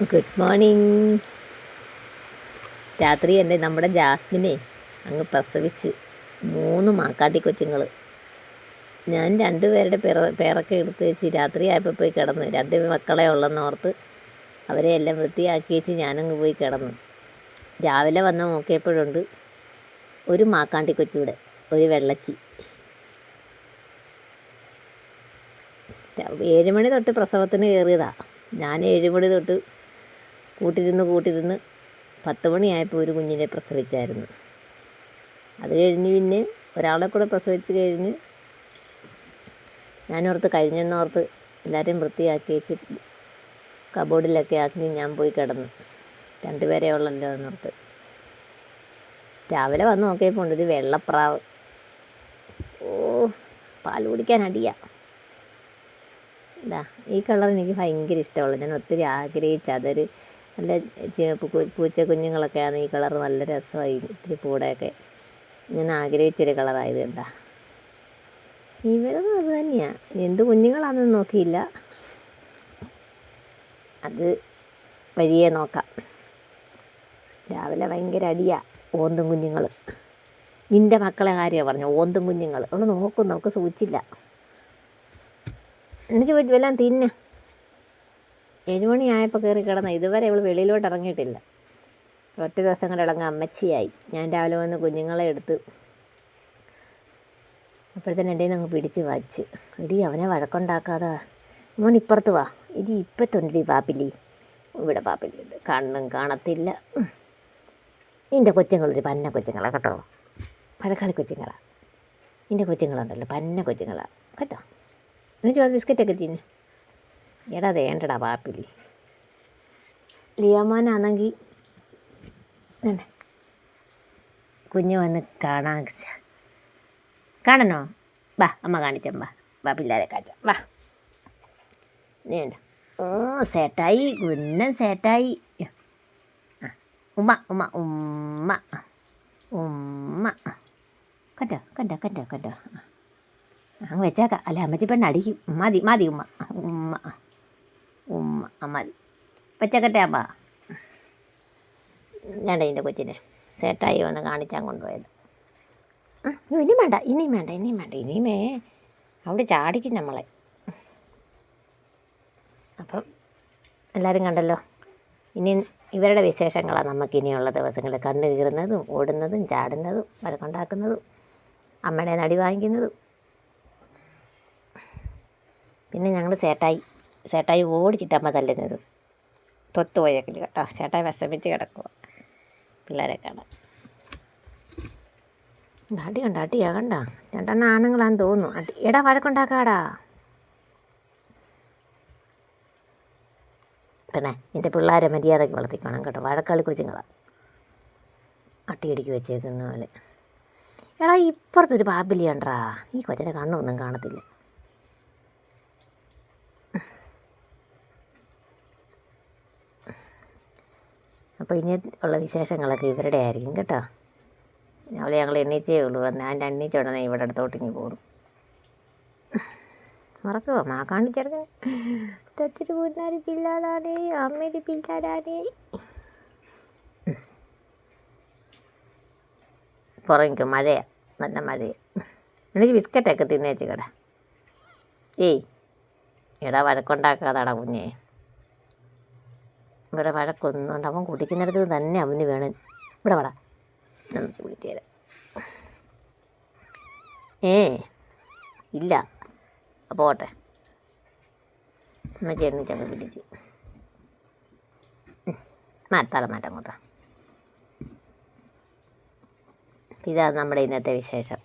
Good morning രാത്രി എന്റെ നമ്മുടെ ജാസ്മിനെ അങ്ങ് പ്രസവിച്ച് മൂന്ന് മാക്കാട്ടി കൊച്ചുങ്ങൾ ഞാൻ രണ്ടുപേരുടെ പേര പേരൊക്കെ എടുത്ത് വെച്ച് രാത്രി ആയപ്പോൾ പോയി കിടന്നു. രണ്ട് മക്കളെ ഉള്ളെന്ന് ഓർത്ത് അവരെ എല്ലാം വൃത്തിയാക്കി വെച്ച് ഞാനങ്ങ് പോയി കിടന്നു. രാവിലെ വന്ന് നോക്കിയപ്പോഴുണ്ട് ഒരു മാക്കാണ്ടി കൊച്ചൂടെ ഒരു വെള്ളച്ചി. ഏഴ് മണി തൊട്ട് പ്രസവത്തിന് കയറിയതാണ് ഞാൻ ഏഴ് മണി തൊട്ട് കൂട്ടിരുന്ന് കൂട്ടിരുന്ന് പത്ത് മണിയായപ്പോൾ ഒരു കുഞ്ഞിനെ പ്രസവിച്ചായിരുന്നു. അത് കഴിഞ്ഞ് പിന്നെ ഒരാളെ കൂടെ പ്രസവിച്ച് കഴിഞ്ഞ് ഞാനോർത്ത് കഴിഞ്ഞെന്നോർത്ത് എല്ലാവരെയും വൃത്തിയാക്കി വെച്ച് കബോർഡിലൊക്കെ ആക്കി ഞാൻ പോയി കിടന്നു. രണ്ടുപേരെ ഉള്ളല്ലോ എന്നോർത്ത്. രാവിലെ വന്ന് നോക്കിയപ്പോൾ ഉണ്ട് ഒരു വെള്ളപ്രാവ്. ഓ പാൽ കുടിക്കാൻ അടിയാ. ഇതാ ഈ കളർ എനിക്ക് ഭയങ്കര ഇഷ്ടമുള്ള ഞാൻ ഒത്തിരി ആഗ്രഹിച്ച അതൊരു നല്ല പൂച്ച കുഞ്ഞുങ്ങളൊക്കെ കുഞ്ഞുങ്ങളൊക്കെയാണ് ഈ കളർ നല്ല രസമായി ഇത്തിരി പൂടെയൊക്കെ. ഞാൻ ആഗ്രഹിച്ചൊരു കളറായത് കണ്ടാ. ഇവരൊന്നും അത് തന്നെയാണ് എന്ത് കുഞ്ഞുങ്ങളാണെന്ന് നോക്കിയില്ല. അത് വഴിയെ നോക്കാം. രാവിലെ ഭയങ്കര അടിയാ ഓന്തും കുഞ്ഞുങ്ങൾ നിന്റെ മക്കളെ കാര്യമാണ് പറഞ്ഞു? ഓന്തും കുഞ്ഞുങ്ങൾ അവൾ നോക്കും നമുക്ക് സൂചിച്ചില്ല. എന്നിട്ട് വല്ലതും തിന്ന്. ഏഴുമണിയായപ്പോൾ കയറി കിടന്ന ഇതുവരെ ഇവൾ വെളിയിലോട്ട് ഇറങ്ങിയിട്ടില്ല. ഒറ്റ ദിവസം കൂടെ ഇളങ്ങ. അമ്മച്ചിയായി. ഞാൻ രാവിലെ വന്ന് കുഞ്ഞുങ്ങളെ എടുത്ത് അപ്പോഴത്തേന് എന്റെ അങ്ങ് പിടിച്ച് വായിച്ച്. ഇടി അവനെ വഴക്കുണ്ടാക്കാതെ. മോൻ ഇപ്പുറത്ത് വാ. ഇടി ഇപ്പത്തുണ്ടടി പാപ്പിലി ഇവിടെ പാപ്പിലി ഉണ്ട് കണ്ണും കാണത്തില്ല. നിന്റെ കൊച്ചുങ്ങളൊരു പന്ന കൊച്ചുങ്ങളാ കേട്ടോ. പഴക്കാളി കൊച്ചുങ്ങളാ. നിന്റെ കൊച്ചുങ്ങളുണ്ടല്ലോ പന്ന കൊച്ചുങ്ങളാ. കേട്ടോ. അത് ബിസ്ക്കറ്റൊക്കെ തിന്ന്. എടാ വേണ്ടടാ പാപ്പിലി ലിയാമോനാണെങ്കിൽ കുഞ്ഞു വന്ന് കാണാൻ. കാണണോ? വാ അമ്മ കാണിച്ചാം വാ. വാ പിള്ളേരെ കാണിച്ചാം. വാ. നീണ്ട ഓ സേട്ടായി കുന്നൻ സേട്ടായി ഉമ്മ ഉമ്മ ഉമ്മ ഉമ്മ. കണ്ടോ കണ്ടോ കണ്ടോ കണ്ടോ. അങ്ങ് വെച്ചേക്കാം. അല്ല അമ്മച്ചി പെണ്ണ് അടിക്കും മതി മതി ഉമ്മ. ഉമ്മ. ആ, മതി വെച്ചേക്കട്ടെ അമ്മ. ഞാൻ ഇതിന്റെ കൊച്ചിനെ സേട്ടായി വന്ന് കാണിച്ചാൽ കൊണ്ടുപോയത്. ഇനിയും വേണ്ട ഇനിയും വേണ്ട ഇനിയും വേണ്ട ഇനിയുമേ അവിടെ ചാടിക്കും നമ്മളെ. അപ്പം എല്ലാവരും കണ്ടല്ലോ ഇനി ഇവരുടെ വിശേഷങ്ങളാണ് നമുക്ക് ഇനിയുള്ള ദിവസങ്ങളിൽ കണ്ണു കീറുന്നതും ഓടുന്നതും ചാടുന്നതും വഴക്കുണ്ടാക്കുന്നതും അമ്മയുടെ നടി വാങ്ങിക്കുന്നതും. പിന്നെ ഞങ്ങൾ ചേട്ടായി ചേട്ടായി ഓടിച്ചിട്ടമ്മ തല്ലുന്നത്. തൊത്ത് പോയേക്കില്ല കേട്ടോ. ചേട്ടായി വിഷമിച്ച് കിടക്കുക പിള്ളേരെ കാണാൻ. അടി കണ്ട? അടിയാ കണ്ട? രണ്ടെണ്ണം ആണുങ്ങളാന്ന് തോന്നുന്നു. അടി എടാ വഴക്കുണ്ടാക്കാടാ. പിന്നെ നിന്റെ പിള്ളേരെ മര്യാദയ്ക്ക് വളർത്തിക്കണം കേട്ടോ. വഴക്കാളി കൊച്ചുങ്ങളാണ് അട്ടിയടിക്ക് വെച്ചേക്കുന്ന പോലെ എടാ ഇപ്പുറത്തൊരു പാപ്പിലി കണ്ടാ ഈ കൊച്ചിനെ കണ്ണൊന്നും കാണത്തില്ല. അപ്പോൾ ഇനി ഉള്ള വിശേഷങ്ങളൊക്കെ ഇവരുടെ ആയിരിക്കും കേട്ടോ. അവളെ ഞങ്ങൾ എണ്ണീച്ചേ ഉള്ളൂ. ഞാൻ എണ്ണീച്ച ഉടനെ ഇവിടെ അടുത്തോട്ട് ഇങ്ങ് പോകും. മറക്കുമോ മാ കാണിച്ചെടുക്ക. തത്തിരി കൂട്ടുകാരി പിള്ളാടാണേ അമ്മയുടെ പിള്ളാടാണേ പുറകിക്ക് മഴയാണ് നല്ല മഴയാണ് എനിക്ക് ബിസ്ക്കറ്റൊക്കെ തിന്നേച്ച് കട. ഏയ് എടാ വഴക്കുണ്ടാക്കാതാടാ കുഞ്ഞേ. ഇവിടെ വഴക്കൊന്നും ഉണ്ട് അവൻ കുടിക്കുന്നിടത്ത് തന്നെ അവന് വേണം. ഇവിടെ വട. നമുക്ക് വിളിച്ചു തരാം. ഏ ഇല്ല. പോട്ടെ. അമ്മച്ചി എണ്ണിച്ചങ്ങ് പിടിച്ച് മാറ്റാല മാറ്റം കൂട്ടാം ഇതാണ് നമ്മുടെ ഇന്നത്തെ വിശേഷം.